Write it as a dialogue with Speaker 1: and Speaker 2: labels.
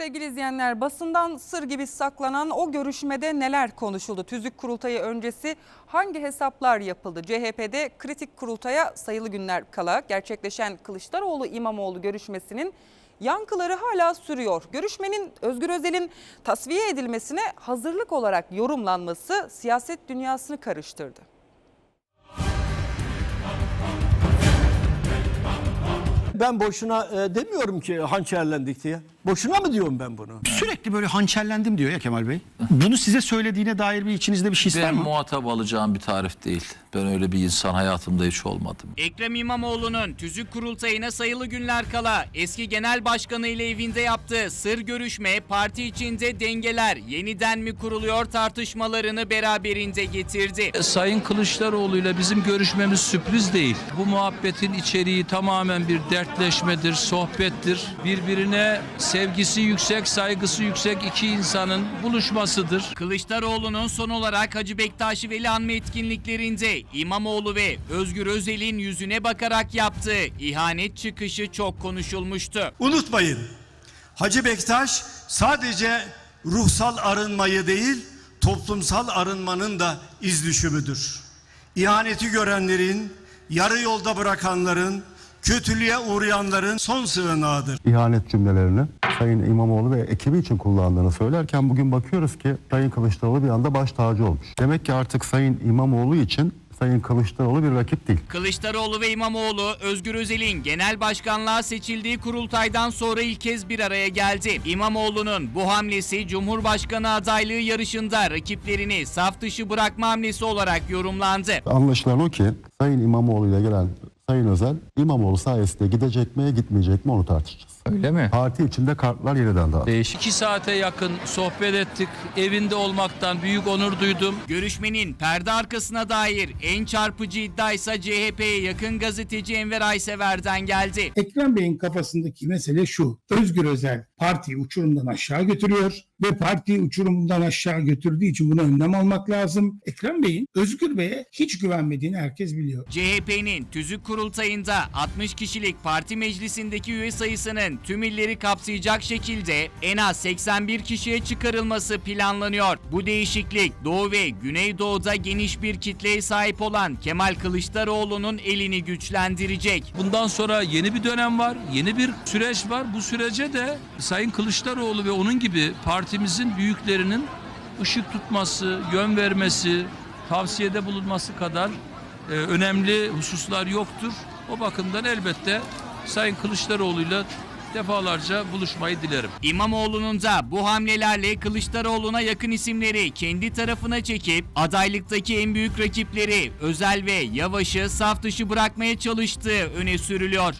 Speaker 1: Sevgili izleyenler basından sır gibi saklanan o görüşmede neler konuşuldu? Tüzük kurultayı öncesi hangi hesaplar yapıldı? CHP'de kritik kurultaya sayılı günler kala gerçekleşen Kılıçdaroğlu İmamoğlu görüşmesinin yankıları hala sürüyor. Görüşmenin Özgür Özel'in tasfiye edilmesine hazırlık olarak yorumlanması siyaset dünyasını karıştırdı.
Speaker 2: Ben boşuna e, demiyorum ki hançerlendik diye. Boşuna mı diyorum ben bunu?
Speaker 3: Sürekli böyle hançerlendim diyor ya Kemal Bey. Bunu size söylediğine dair bir içinizde bir şey ister
Speaker 4: Ben
Speaker 3: mi?
Speaker 4: muhatap alacağım bir tarif değil. Ben öyle bir insan hayatımda hiç olmadım.
Speaker 5: Ekrem İmamoğlu'nun tüzük kurultayına sayılı günler kala eski genel başkanı ile evinde yaptığı sır görüşme parti içinde dengeler yeniden mi kuruluyor tartışmalarını beraberinde getirdi.
Speaker 4: E, Sayın Kılıçdaroğlu ile bizim görüşmemiz sürpriz değil. Bu muhabbetin içeriği tamamen bir dertleşmedir, sohbettir. Birbirine sevgisi yüksek, saygısı yüksek iki insanın buluşmasıdır.
Speaker 5: Kılıçdaroğlu'nun son olarak Hacı Bektaşi Veli Anma etkinliklerinde İmamoğlu ve Özgür Özel'in yüzüne bakarak yaptığı ihanet çıkışı çok konuşulmuştu.
Speaker 6: Unutmayın, Hacı Bektaş sadece ruhsal arınmayı değil, toplumsal arınmanın da iz düşümüdür. İhaneti görenlerin, yarı yolda bırakanların, kötülüğe uğrayanların son sığınağıdır.
Speaker 7: ihanet cümlelerini Sayın İmamoğlu ve ekibi için kullandığını söylerken bugün bakıyoruz ki Sayın Kılıçdaroğlu bir anda baş tacı olmuş. Demek ki artık Sayın İmamoğlu için Sayın Kılıçdaroğlu bir rakip değil.
Speaker 5: Kılıçdaroğlu ve İmamoğlu Özgür Özel'in genel başkanlığa seçildiği kurultaydan sonra ilk kez bir araya geldi. İmamoğlu'nun bu hamlesi Cumhurbaşkanı adaylığı yarışında rakiplerini saf dışı bırakma hamlesi olarak yorumlandı.
Speaker 7: Anlaşılan o ki Sayın İmamoğlu ile gelen Sayın Özel İmamoğlu sayesinde gidecek mi gitmeyecek mi onu tartışacağız.
Speaker 8: Öyle mi?
Speaker 7: Parti içinde kartlar yeniden dağıldı.
Speaker 8: Değişik.
Speaker 4: İki saate yakın sohbet ettik. Evinde olmaktan büyük onur duydum.
Speaker 5: Görüşmenin perde arkasına dair en çarpıcı iddia ise CHP'ye yakın gazeteci Enver Aysever'den geldi.
Speaker 9: Ekrem Bey'in kafasındaki mesele şu. Özgür Özel partiyi uçurumdan aşağı götürüyor ve partiyi uçurumdan aşağı götürdüğü için buna önlem almak lazım. Ekrem Bey'in Özgür Bey'e hiç güvenmediğini herkes biliyor.
Speaker 5: CHP'nin tüzük kurultayında 60 kişilik parti meclisindeki üye sayısının tüm illeri kapsayacak şekilde en az 81 kişiye çıkarılması planlanıyor. Bu değişiklik Doğu ve Güneydoğu'da geniş bir kitleye sahip olan Kemal Kılıçdaroğlu'nun elini güçlendirecek.
Speaker 4: Bundan sonra yeni bir dönem var, yeni bir süreç var. Bu sürece de Sayın Kılıçdaroğlu ve onun gibi partimizin büyüklerinin ışık tutması, yön vermesi, tavsiyede bulunması kadar e, önemli hususlar yoktur. O bakımdan elbette Sayın Kılıçdaroğlu'yla defalarca buluşmayı dilerim.
Speaker 5: İmamoğlu'nun da bu hamlelerle Kılıçdaroğlu'na yakın isimleri kendi tarafına çekip adaylıktaki en büyük rakipleri Özel ve Yavaş'ı saf dışı bırakmaya çalıştığı öne sürülüyor.